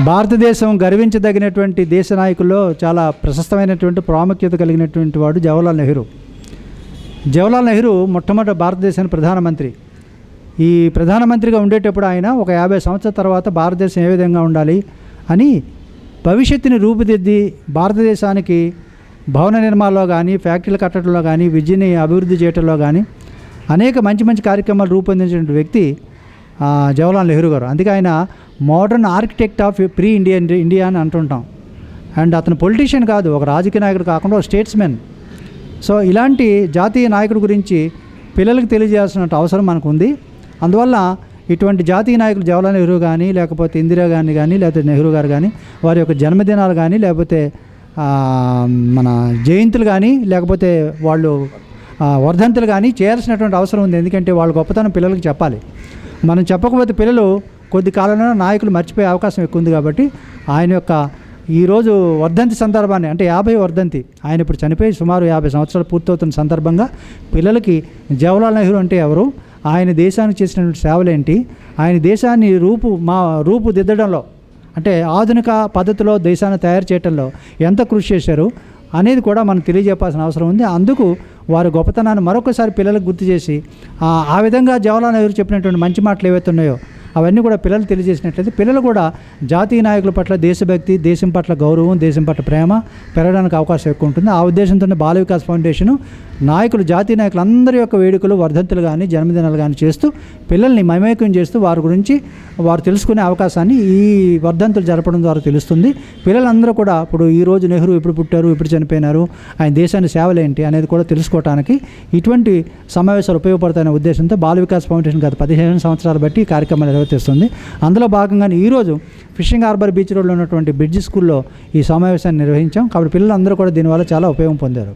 భారతదేశం గర్వించదగినటువంటి దేశ నాయకుల్లో చాలా ప్రశస్తమైనటువంటి ప్రాముఖ్యత కలిగినటువంటి వాడు జవహర్లాల్ నెహ్రూ. జవహర్లాల్ నెహ్రూ మొట్టమొదటి భారతదేశానికి ప్రధానమంత్రి. ఈ ప్రధానమంత్రిగా ఉండేటప్పుడు ఆయన ఒక యాభై సంవత్సరాల తర్వాత భారతదేశం ఏ విధంగా ఉండాలి అని భవిష్యత్తుని రూపుదిద్ది భారతదేశానికి భవన నిర్మాణంలో కానీ ఫ్యాక్టరీలు కట్టడంలో కానీ విద్యని అభివృద్ధి చేయడంలో కానీ అనేక మంచి మంచి కార్యక్రమాలు రూపొందించిన వ్యక్తి జవహర్లాల్ నెహ్రూ గారు. అందుకే ఆయన modern architect of pre Indian India అని అంటుంటాం. అండ్ అతను పొలిటీషియన్ కాదు ఒక రాజకీయ నాయకుడు కాకుండా ఒక స్టేట్స్మెన్. సో ఇలాంటి జాతీయ నాయకుడి గురించి పిల్లలకు తెలియజేయాల్సిన అవసరం మనకు ఉంది అందువల్ల ఇటువంటి జాతీయ నాయకులు జవహర్లాల్ నెహ్రూ కానీ లేకపోతే ఇందిరా గాంధీ కానీ లేకపోతే నెహ్రూ గారు కానీ వారి యొక్క జన్మదినాలు కానీ లేకపోతే మన జయంతులు కానీ లేకపోతే వాళ్ళు వర్ధంతులు కానీ చేయాల్సినటువంటి అవసరం ఉంది. ఎందుకంటే వాళ్ళ గొప్పతనం పిల్లలకు చెప్పాలి. మనం చెప్పకపోతే పిల్లలు కొద్ది కాలంలో నాయకులు మర్చిపోయే అవకాశం ఎక్కువ ఉంది కాబట్టి ఆయన యొక్క ఈరోజు వర్ధంతి సందర్భాన్ని అంటే యాభై వర్ధంతి ఆయన ఇప్పుడు చనిపోయి సుమారు యాభై సంవత్సరాలు పూర్తవుతున్న సందర్భంగా పిల్లలకి జవహర్లాల్ నెహ్రూ అంటే ఎవరు? ఆయన దేశానికి చేసినటువంటి సేవలేంటి ఆయన దేశాన్ని రూపు మా రూపు దిద్దడంలో అంటే ఆధునిక పద్ధతిలో దేశాన్ని తయారు చేయడంలో ఎంత కృషి చేశారు అనేది కూడా మనం తెలియజెప్పాల్సిన అవసరం ఉంది. అందుకు వారి గొప్పతనాన్ని మరొకసారి పిల్లలకు గుర్తు చేసి ఆ విధంగా జవహర్లాల్ నెహ్రూ చెప్పినటువంటి మంచి మాటలు ఏవైతే ఉన్నాయో అవన్నీ కూడా పిల్లలు తెలియజేసినట్లయితే పిల్లలు కూడా జాతీయ నాయకుల పట్ల దేశభక్తి దేశం పట్ల గౌరవం దేశం పట్ల ప్రేమ పెరగడానికి అవకాశం ఎక్కువ ఉంటుంది. ఆ ఉద్దేశంతోనే బాల వికాస్ ఫౌండేషన్ నాయకులు జాతీయ నాయకులు అందరి యొక్క వేడుకలు వర్ధంతులు కానీ జన్మదినాలు కానీ చేస్తూ పిల్లల్ని మమేకం చేస్తూ వారి గురించి వారు తెలుసుకునే అవకాశాన్ని ఈ వర్ధంతులు జరపడం ద్వారా తెలుస్తుంది. పిల్లలందరూ కూడా ఇప్పుడు ఈ రోజు నెహ్రూ ఎప్పుడు పుట్టారు ఎప్పుడు చనిపోయినారు ఆయన దేశాన్ని ఏంటి అనేది కూడా తెలుసుకోవడానికి ఇటువంటి సమావేశాలు ఉపయోగపడతాయనే ఉద్దేశంతో బాల వికాస్ ఫౌండేషన్ గత పదిహేను సంవత్సరాలు బట్టి ఈ కార్యక్రమాలు నిర్వర్తిస్తుంది అందులో భాగంగానే ఈరోజు ఫిషింగ్ హార్బర్ బీచ్ రోడ్లో ఉన్నటువంటి బ్రిడ్జ్ స్కూల్లో ఈ సమావేశాన్ని నిర్వహించాం. కాబట్టి పిల్లలందరూ కూడా దీనివల్ల చాలా ఉపయోగం పొందారు.